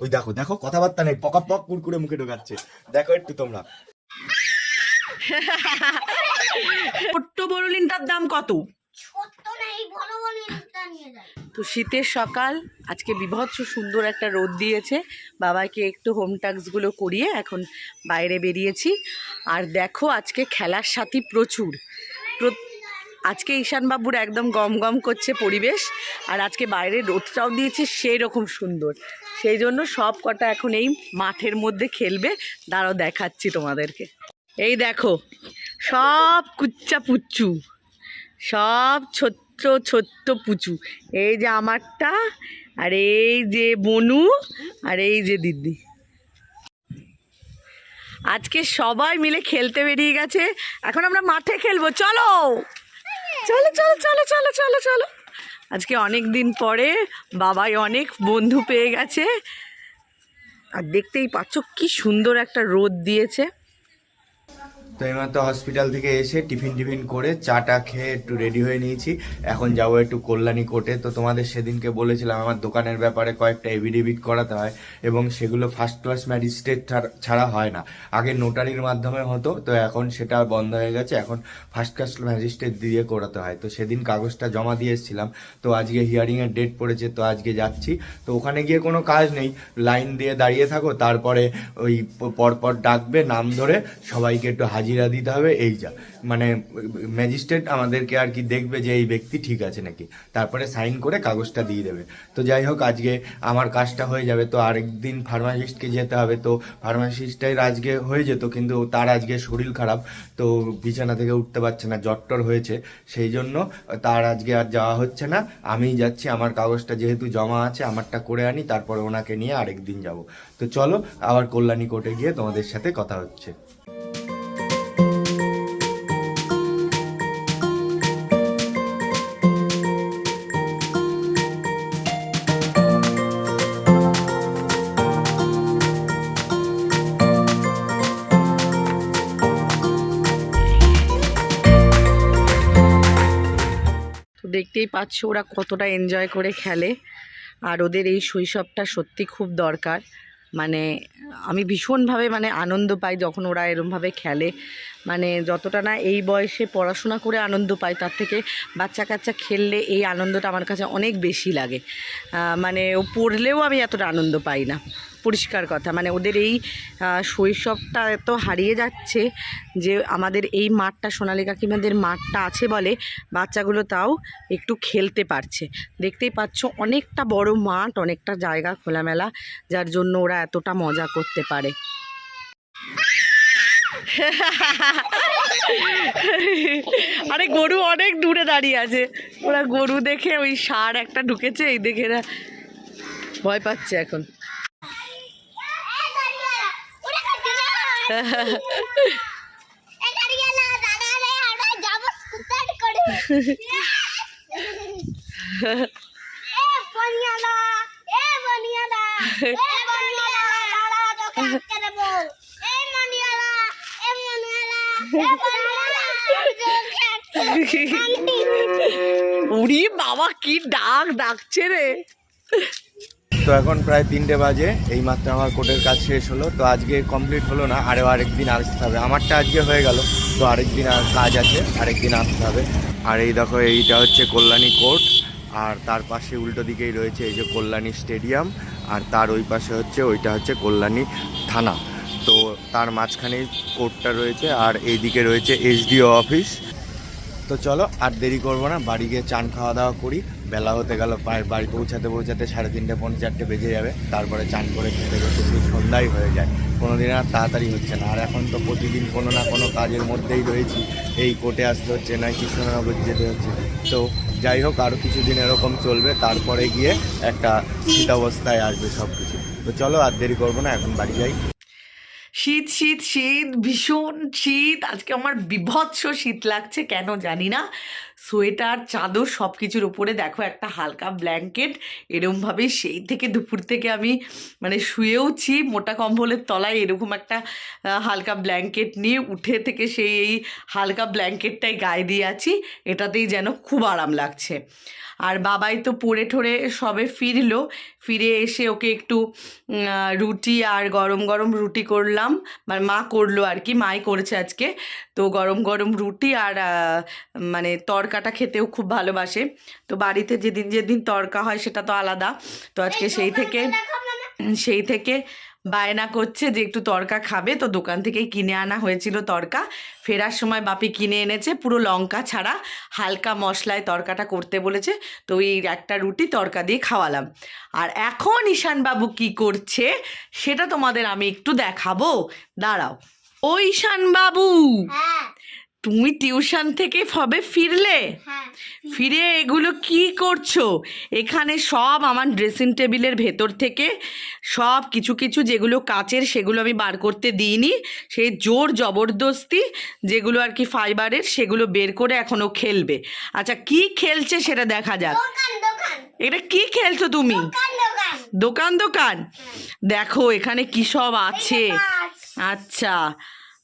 ওই দেখো দেখো কথাবার্তা নেই পকা পক কুরকুরে মুখে ঢোকাচ্ছে। দেখো একটু তোমরা। ছোট্ট বড়লিনটার দাম কত? তো শীতের সকাল আজকে বিভৎস সুন্দর একটা রোদ দিয়েছে। বাবাকে একটু হোম টাস্কগুলো করিয়ে এখন বাইরে বেরিয়েছি। আর দেখো আজকে খেলার সাথী প্রচুর। প্র- আজকে ঈশানবাবুর একদম গম গম করছে পরিবেশ, আর আজকে বাইরে রোদটাও দিয়েছে সেই রকম সুন্দর। সেই জন্য সব কটা এখন এই মাঠের মধ্যে খেলবে, দাঁড়াও দেখাচ্ছি তোমাদেরকে। এই দেখো, সব কুচ্চা পুচ্চু, সব ছোট্ট ছোট্ট পুচু। এই যে আমারটা, আর এই যে বনু, আর এই যে দিদি। আজকে সবাই মিলে খেলতে বেরিয়ে গেছে, এখন আমরা মাঠে খেলব, চলো! চলো চলো চলো চলো চলো চলো। আজকে অনেক দিন পরে বাবাই অনেক বন্ধু পেয়ে গেছে। আর দেখতেই পাচ্ছ কি সুন্দর একটা রোদ দিয়েছে। তো এইমাত্র হসপিটাল থেকে এসে টিফিন টিফিন করে চাটা খেয়ে একটু রেডি হয়ে নিয়েছি। এখন যাব একটু কল্যাণী কোর্টে। তো তোমাদের সেদিনকে বলেছিলাম, আমার দোকানের ব্যাপারে কয়েকটা এভিডেভিট করাতে হয় এবং সেগুলো ফার্স্ট ক্লাস ম্যাজিস্ট্রেট ছাড়া হয় না। আগে নোটারির মাধ্যমে হতো, তো এখন সেটা বন্ধ হয়ে গেছে। এখন ফার্স্ট ক্লাস ম্যাজিস্ট্রেট দিয়ে করাতে হয়। তো সেদিন কাগজটা জমা দিয়ে এসেছিলাম। তো আজকে হিয়ারিংয়ের ডেট পড়েছে, তো আজকে যাচ্ছি। তো ওখানে গিয়ে কোনো কাজ নেই। লাইন দিয়ে দাঁড়িয়ে থাকো, তারপরে ওই পরপর ডাকবে, নাম ধরে সবাইকে একটু হাজিরা দিতে হবে, এই যা। মানে ম্যাজিস্ট্রেট আমাদেরকে আর কি দেখবে যে এই ব্যক্তি ঠিক আছে নাকি। তারপরে সাইন করে কাগজটা দিয়ে দেবে। তো যাই হোক, আজকে আমার কাজটা হয়ে যাবে, তো আরেকদিন ফার্মাসিস্টকে যেতে হবে। তো ফার্মাসিস্টের আজকে হয়ে যেত, কিন্তু তার আজকে শরীর খারাপ, তো বিছানা থেকে উঠতে পারছে না জট্টর হয়েছে। সেই জন্য তার আজকে আর যাওয়া হচ্ছে না। আমিই যাচ্ছি, আমার কাগজটা যেহেতু জমা আছে, আমারটা করে আনি, তারপরে ওনাকে নিয়ে আরেকদিন যাব। তো চলো, আবার কল্যাণী কোর্টে গিয়ে তোমাদের সাথে কথা হচ্ছে। তো দেখতেই পাচ্ছ ওরা কতটা এনজয় করে খেলে। আর ওদের এই শৈশবটা সত্যি খুব দরকার। মানে আমি ভীষণভাবে মানে আনন্দ পাই যখন ওরা এরমভাবে খেলে। মানে যতটা না এই বয়সে পড়াশোনা করে আনন্দ পাই তার থেকে বাচ্চা কাচ্চা খেললে এই আনন্দটা আমার কাছে অনেক বেশি লাগে। মানে ও পড়লেও আমি এতটা আনন্দ পাই না। পরিষ্কার কথা। মানে ওদের এই শৈশবটা এত হারিয়ে যাচ্ছে যে আমাদের এই মাঠটা, সোনালী কাকিমাদের মাঠটা আছে বলে বাচ্চাগুলো তাও একটু খেলতে পারছে। দেখতেই পাচ্ছ অনেকটা বড় মাঠ, অনেকটা জায়গা খোলামেলা, যার জন্য ওরা এতটা মজা করতে পারে। আরে গরু অনেক দূরে দাঁড়িয়ে আছে। ওরা গরু দেখে ওই সার একটা ঢুকেছে, এই দেখে ভয় পাচ্ছে এখন। উড়ি বাবা কি ডাক ডাকছে রে। তো এখন প্রায় তিনটে বাজে এই মাত্র আমার কোর্টের কাজ শেষ হলো, তো আজকে কমপ্লিট হলো না আরও আরেকদিন আসতে হবে। আমারটা আজকে হয়ে গেল, তো আরেকদিন আর কাজ আছে, আরেকদিন আসতে হবে। আর এই দেখো, এইটা হচ্ছে কল্যাণী কোর্ট, আর তার পাশে উল্টো দিকেই রয়েছে এই যে কল্যাণী স্টেডিয়াম, আর তার ওই পাশে হচ্ছে, ওইটা হচ্ছে কল্যাণী থানা। তো তার মাঝখানেই কোর্টটা রয়েছে, আর এইদিকে রয়েছে এসডিও অফিস। তো চলো, আর দেরি করব না, বাড়ি গিয়ে চান খাওয়া দাওয়া করি। বেলা হতে গেল, বাড়ি পৌঁছাতে পৌঁছাতে সাড়ে তিনটে, পৌনে চারটে বেজে যাবে। তারপরে চান করে খেতে খেতে শুধু সন্ধ্যাই হয়ে যায়। কোনো দিন আর তাড়াতাড়ি হচ্ছে না। আর এখন তো প্রতিদিন কোনো না কোনো কাজের মধ্যেই রয়েছি। এই কোর্টে আসতে হচ্ছে না কৃষ্ণনগর যেতে হচ্ছে। তো যাই হোক আরও কিছুদিন এরকম চলবে। তারপরে গিয়ে একটা শীতাবস্থায় আসবে সব কিছু তো চলো, আর দেরি করব না, এখন বাড়ি যাই। শীত শীত শীত, ভীষণ শীত। আজকে আমার বিভৎস শীত লাগছে, কেন জানি না। সোয়েটার, চাদর সব কিছুর উপরে দেখো একটা হালকা ব্ল্যাঙ্কেট। এরমভাবে সেই থেকে দুপুর থেকে আমি মানে শুয়েওছি মোটা কম্বলের তলায় এরকম একটা হালকা ব্ল্যাঙ্কেট নিয়ে উঠে থেকে সেই এই হালকা ব্ল্যাঙ্কেটটাই গায়ে দিয়ে আছি। এটাতেই যেন খুব আরাম লাগছে। আর বাবাই তো পড়ে ঠরে সবে ফিরলো। ফিরে এসে ওকে একটু রুটি আর গরম গরম রুটি করলাম। মানে মা করল আর কি, মাই করেছে আজকে। তো গরম গরম রুটি আর মানে মানে তরকাটা খেতেও খুব ভালোবাসে। তো বাড়িতে যেদিন যেদিন তরকা হয় সেটা তো আলাদা। তো আজকে সেই থেকে সেই থেকে বায়না করছে যে একটু তরকা খাবে। তো দোকান থেকেই কিনে আনা হয়েছিল তরকা। ফেরার সময় বাপি কিনে এনেছে। পুরো লঙ্কা ছাড়া হালকা মশলায় তরকাটা করতে বলেছে। তো ওই একটা রুটি তরকা দিয়ে খাওয়ালাম। আর এখন ঈশানবাবু কি করছে সেটা তোমাদের আমি একটু দেখাবো। দাঁড়াও। ও ঈশানবাবু হ্যাঁ। তুমি টিউশন থেকে ফবে ফিরলে? হ্যাঁ ফিরে এগুলো কি করছ? এখানে সব আমার ড্রেসিং টেবিলের ভেতর থেকে সব কিছু কিছু যেগুলো কাচের সেগুলো আমি বার করতে দিইনি। সেই জোর জবরদস্তি যেগুলো আর কি ফাইবারের সেগুলো বের করে এখনও খেলবে। আচ্ছা কি খেলছে সেটা দেখা যাক। এটা কি খেলছো তুমি? দোকান দোকান। দোকান দেখো এখানে কি সব আছে। আচ্ছা।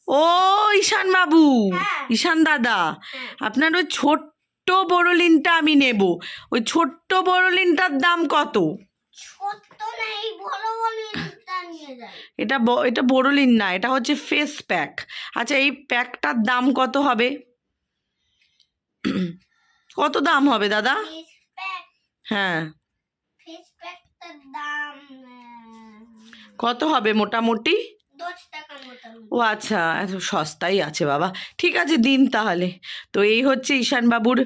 ও ঈশান বাবু। হ্যাঁ। ঈশান দাদা। হ্যাঁ। আপনার ওই ছোট্ট বড়লিনটা আমি নেব। ওই ছোট্ট বড়লিনটার দাম কত? এটা এটা বড়লিন না এটা হচ্ছে ফেস প্যাক আচ্ছা এই প্যাকটার দাম কত হবে? কত দাম হবে দাদা? হ্যাঁ। কত হবে মোটামুটি? ও আচ্ছা এত সস্তাই আছে বাবা। ঠিক আছে দিন তাহলে। তো এই হচ্ছে ঈশানবাবুর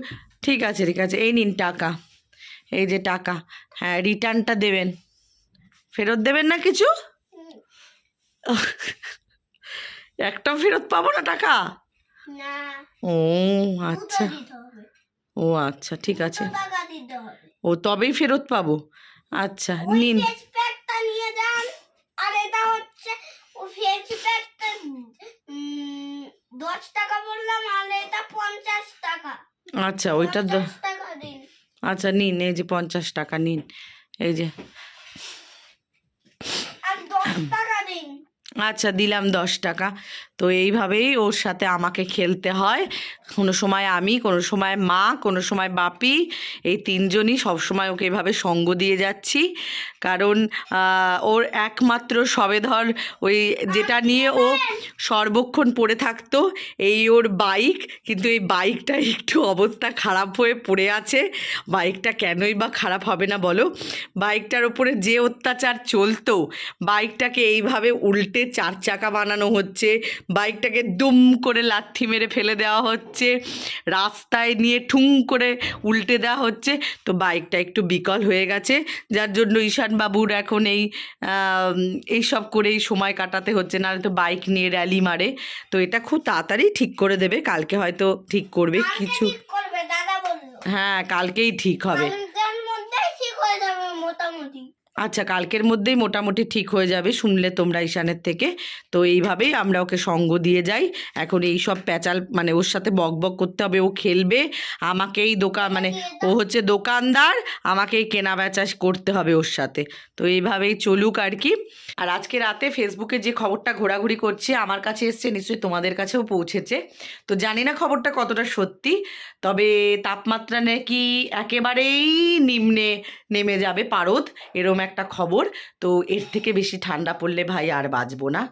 ঠিক আছে ঠিক আছে এই নিন টাকা। এই যে টাকা হ্যাঁ রিটার্নটা দেবেন। ফেরত দেবেন না কিছু? হুম, একটাও ফেরত পাবো না টাকা? ও আচ্ছা। ও আচ্ছা ঠিক আছে। ও তবেই ফেরত পাবো। আচ্ছা নিন ফেস প্যাকটা নিয়ে যান আর এটা হচ্ছে ও ফেস প্যাকটা উম, দশ টাকা বললাম আর এটা পঞ্চাশ টাকা। আচ্ছা ওইটা আচ্ছা নিন এই যে পঞ্চাশ টাকা নিন। এই যে। আচ্ছা দিলাম দশ টাকা। তো এইভাবেই ওর সাথে আমাকে খেলতে হয়। কোনো সময় আমি, কোনো সময় মা, কোনো সময় বাপি, এই তিনজনই সবসময় ওকে এভাবে সঙ্গ দিয়ে যাচ্ছি। কারণ ওর একমাত্র সবেধর ওই যেটা নিয়ে ও সর্বক্ষণ পড়ে থাকতো, এই ওর বাইক। কিন্তু এই বাইকটা একটু অবস্থা খারাপ হয়ে পড়ে আছে। বাইকটা কেনই বা খারাপ হবে না বলো? বাইকটার ওপরে যে অত্যাচার চলতো, বাইকটাকে এইভাবে উল্টে চার চাকা বানানো হচ্ছে বাইকটাকে দুম করে লাথি মেরে ফেলে দেওয়া হচ্ছে। রাস্তায় নিয়ে ঠুং করে উল্টে দেওয়া হচ্ছে। তো বাইকটা একটু বিকল হয়ে গেছে। যার জন্য ঈশানবাবুর এখন এই এইসব করেই সময় কাটাতে হচ্ছে। না তো বাইক নিয়ে র্যালি মারে। তো এটা খুব তাড়াতাড়ি ঠিক করে দেবে। কালকে হয়তো ঠিক করবে কিছু। হ্যাঁ কালকেই ঠিক হবে। মোটামুটি। আচ্ছা কালকের মধ্যেই মোটামুটি ঠিক হয়ে যাবে শুনলে তোমরা ঈশানের থেকে। তো এইভাবেই আমরা ওকে সঙ্গ দিয়ে যাই। এখন এই সব প্যাচাল মানে ওর সাথে বক বক করতে হবে, ও খেলবে। আমাকেই দোকান মানে ও হচ্ছে দোকানদার, আমাকেই কেনা বেচা করতে হবে ওর সাথে। তো এইভাবেই চলুক আর কি। আর আজকে রাতে ফেসবুকে যে খবরটা ঘোরাঘুরি করছে, আমার কাছে এসছে, নিশ্চয়ই তোমাদের কাছেও পৌঁছেছে। তো জানি না খবরটা কতটা সত্যি, তবে তাপমাত্রা নাকি একেবারেই নিম্নে নেমে যাবে পারদ। এরম একটা খবর। তো এর থেকে বেশি ঠান্ডা পড়লে ভাই আর বাঁচবো না।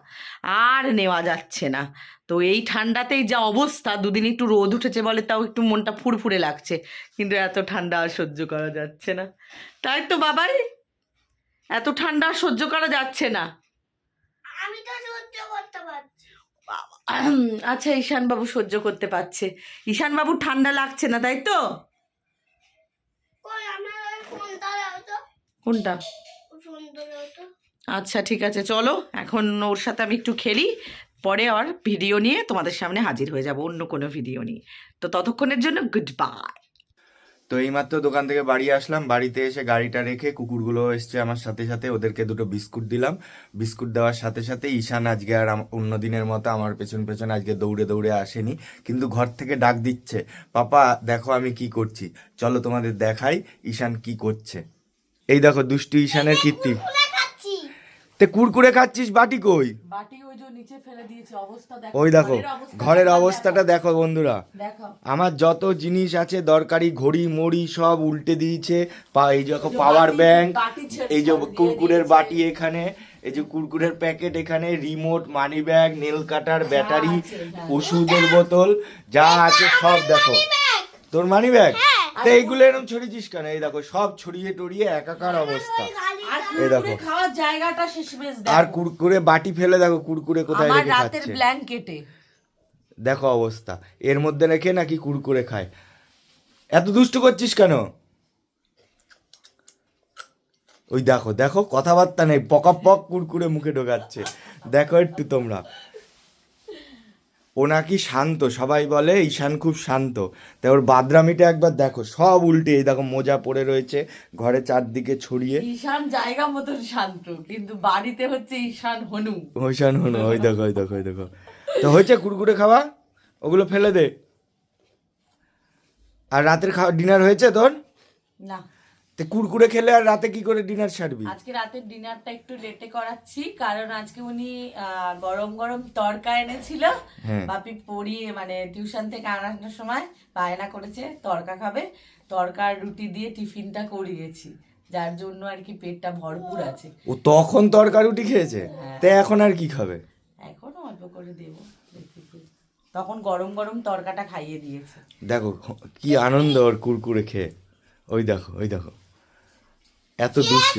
আর নেওয়া যাচ্ছে না। তো এই ঠান্ডাতেই যা অবস্থা দুদিন একটু রোদ উঠেছে বলে তাও একটু মনটা ফুরফুরে লাগছে। কিন্তু এত ঠান্ডা আর সহ্য করা যাচ্ছে না। তাই তো বাবাই এত ঠান্ডা আর সহ্য করা যাচ্ছে না। আমি তো সহ্য করতে পারছি আচ্ছা ঈশানবাবু সহ্য করতে পারছে। ঈশানবাবু ঠান্ডা লাগছে না তাই তো কই আমার ওই ফোনটা দাও তো কোনটা? আচ্ছা ঠিক আছে চলো। এখন ওর সাথে আমি একটু খেলি। পরে আর ভিডিও নিয়ে তোমাদের সামনে হাজির হয়ে যাব অন্য কোনো ভিডিও নিয়ে। তো ততক্ষণের জন্য গুড বাই তো এইমাত্র দোকান থেকে বাড়ি আসলাম। বাড়িতে এসে গাড়িটা রেখে কুকুরগুলো এসছে আমার সাথে সাথে। ওদেরকে দুটো বিস্কুট দিলাম। বিস্কুট দেওয়ার সাথে সাথে ঈশান আজকে আর অন্য দিনের মতো আমার পেছন পেছন আজকে দৌড়ে দৌড়ে আসেনি। কিন্তু ঘর থেকে ডাক দিচ্ছে পাপা দেখো আমি কি করছি। চলো তোমাদের দেখাই ঈশান কি করছে। এই দেখো দুষ্টু ঈশানের কীর্তি। তে কুরকুরে খাচ্ছিস বাটি কই? বাটি ওই যে নিচে ফেলে দিয়েছে অবস্থা ওই দেখো ঘরের অবস্থাটা দেখো বন্ধুরা। দেখো। আমার যত জিনিস আছে দরকারি ঘড়ি মড়ি সব উল্টে দিয়েছে। পা এই দেখো পাওয়ার ব্যাংক এই যে কুরকুরের বাটি এখানে এই যে কুরকুরের প্যাকেট এখানে remote money bag nail cutter battery. ওষুধের বোতল যা আছে সব দেখো। তোর মানি ব্যাগ? হ্যাঁ। তো এইগুলো এরকম ছড়িয়েছিস কেন? এই দেখো সব ছড়িয়ে টড়িয়ে একাকার অবস্থা। এই দেখো। খাওয়ার জায়গাটা শেষমেশ আর কুরকুরে বাটি ফেলে দেখো কুরকুরে কোথায় আমার রেখে রাতের ব্ল্যাঙ্কেটে। দেখো অবস্থা। এর মধ্যে রেখে নাকি কুরকুরে খায়। এত দুষ্টু করছিস কেন? ওই দেখো দেখো কথাবার্তা নেই। পকা পক কুরকুরে মুখে ঢোকাচ্ছে। দেখো একটু তোমরা। ও নাকি শান্ত সবাই বলে ঈশান খুব শান্ত। তাই ওর বাদরামিটা একবার দেখো সব উল্টে এই দেখো মোজা পড়ে রয়েছে ঘরে চারদিকে ছড়িয়ে। ঈশান জায়গা মতন শান্ত কিন্তু বাড়িতে হচ্ছে ঈশান হনু। ঈশান হনু ওই দেখো ওই দেখো ওই দেখো। তো হয়েছে কুরকুরে খাওয়া? ওগুলো ফেলে দে। আর রাতের খাওয়া ডিনার হয়েছে তোর? না। তো কুরকুরে খেলে আর রাতে কি করে ডিনার সারবি? আজকে রাতের ডিনারটা একটু লেটে করাচ্ছি কারণ আজকে উনি গরম গরম তরকা এনেছিল। হ্যাঁ। বাপি পড়িয়ে মানে টিউশন থেকে আনার সময় বায়না করেছে তরকা খাবে। তরকার রুটি দিয়ে টিফিনটা করিয়েছি। যার জন্য আর কি পেটটা ভরপুর আছে। ও তখন তরকা রুটি খেয়েছে? তা এখন আর কি খাবে? এখনও অল্প করে দেবো তখন গরম গরম তরকাটা খাইয়ে দিয়েছে। দেখো কি আনন্দ ওর কুরকুরে খেয়ে। ওই দেখো ওই দেখো। এত দুষ্ট।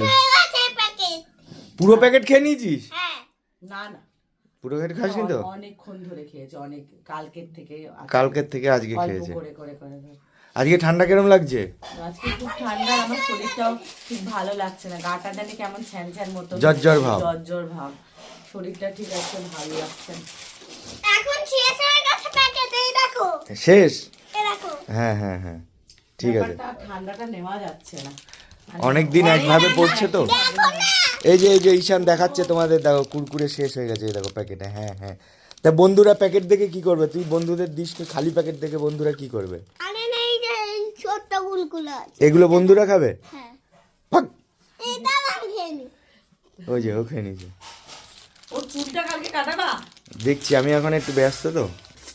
পুরো প্যাকেট খেয়ে নিয়েছিস? হ্যাঁ। না না। পুরো প্যাকেট খাসনি তো? অনেকক্ষণ ধরে খেয়েছে অনেক কালকের থেকে কালকের থেকে আজকে খেয়েছে। করে করে করে করে। আজকে ঠান্ডা কিরম লাগছে? আজকে খুব ঠান্ডা আমার শরীরটাও ঠিক ভালো লাগছে না। গাটা জানি কেমন ছ্যান ছ্যান মতো জ্বর জ্বর ভাব। জ্বর জ্বর ভাব। শরীরটা ঠিক আছে ভালো লাগছে এখন শেষ হয়ে গেছে প্যাকেট এই দেখো। শেষ? এই দেখো। হ্যাঁ হ্যাঁ হ্যাঁ। ঠিক আছে। ঠান্ডাটা নেওয়া যাচ্ছে না। অনেক দিন একভাবে পড়ছে তো? এই যে এই যে ঈশান দেখাচ্ছে তোমাদের দেখো কুরকুরে শেষ হয়ে গেছে দেখো প্যাকেটে হ্যাঁ হ্যাঁ। তা বন্ধুরা প্যাকেট দেখে কি করবে? তুই বন্ধুদের দিস খালি প্যাকেট দেখে বন্ধুরা কি করবে? আরে নেই যে এই গুলগুলো আছে। এগুলো বন্ধুরা খাবে? হ্যাঁ। এটা আমি খেয়ে নি। ওই যে ও খেয়ে নিয়েছে। ওর চুলটা কালকে কাটাবা দেখছি আমি এখন একটু ব্যস্ত তো।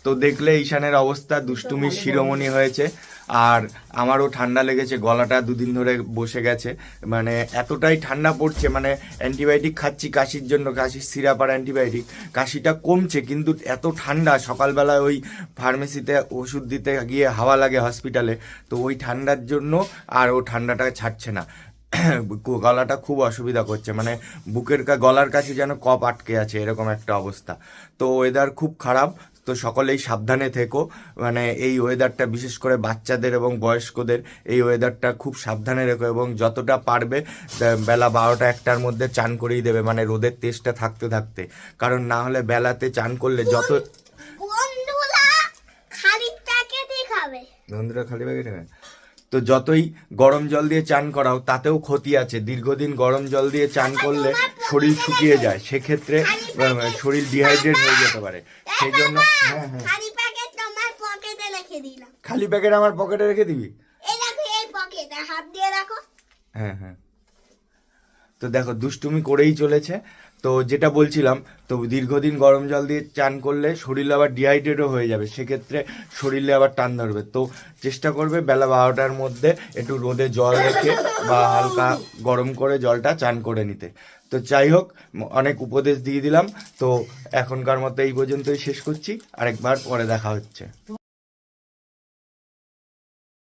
তো দেখলে ঈশানের অবস্থা দুষ্টুমির শিরোমণি হয়েছে। আর আমারও ঠান্ডা লেগেছে, গলাটা দুদিন ধরে বসে গেছে। মানে এতটাই ঠান্ডা পড়ছে মানে অ্যান্টিবায়োটিক খাচ্ছি কাশির জন্য, কাশির সিরাপ আর অ্যান্টিবায়োটিক। কাশিটা কমছে, কিন্তু এত ঠান্ডা সকালবেলায় ওই ফার্মেসিতে ওষুধ দিতে গিয়ে হাওয়া লাগে হসপিটালে, তো ওই ঠান্ডার জন্য আর ও ঠান্ডাটা ছাড়ছে না। গলাটা খুব অসুবিধা করছে মানে বুকের গলার কাছে যেন কপ আটকে আছে, এরকম একটা অবস্থা। তো ওয়েদার খুব খারাপ তো সকলেই সাবধানে থেকো। মানে এই ওয়েদারটা বিশেষ করে বাচ্চাদের এবং বয়স্কদের এই ওয়েদারটা খুব সাবধানে রেখো এবং যতটা পারবে বেলা বারোটা একটার মধ্যে চান করেই দেবে মানে রোদের তেজটা থাকতে থাকতে। কারণ না হলে বেলাতে চান করলে যত বন্ধুরা খালি প্যাকেট খায়? তো যতই গরম জল দিয়ে চান করাও তাতেও ক্ষতি আছে। দীর্ঘদিন গরম জল দিয়ে চান করলে শরীর শুকিয়ে যায়। সেক্ষেত্রে শরীর ডিহাইড্রেট হয়ে যেতে পারে। সেই জন্য হ্যাঁ হ্যাঁ। খালি প্যাকেট তোমার পকেটে রেখে দিলাম। খালি প্যাকেট আমার পকেটে রেখে দিবি? এই দেখো এই পকেটে হাত দিয়ে রাখো হ্যাঁ হ্যাঁ। তো দেখো, দুষ্টুমি করেই চলেছে। তো যেটা বলছিলাম, তো দীর্ঘদিন গরম জল দিয়ে চান করলে শরীর আবার ডিহাইড্রেটও হয়ে যাবে। সেক্ষেত্রে শরীরে আবার টান ধরবে। তো চেষ্টা করবে বেলা বারোটার মধ্যে একটু রোদে জল রেখে বা হালকা গরম করে জলটা চান করে নিতে। তো যাই হোক, অনেক উপদেশ দিয়ে দিলাম। তো এখনকার মতো এই পর্যন্তই শেষ করছি। আরেকবার পরে দেখা হচ্ছে।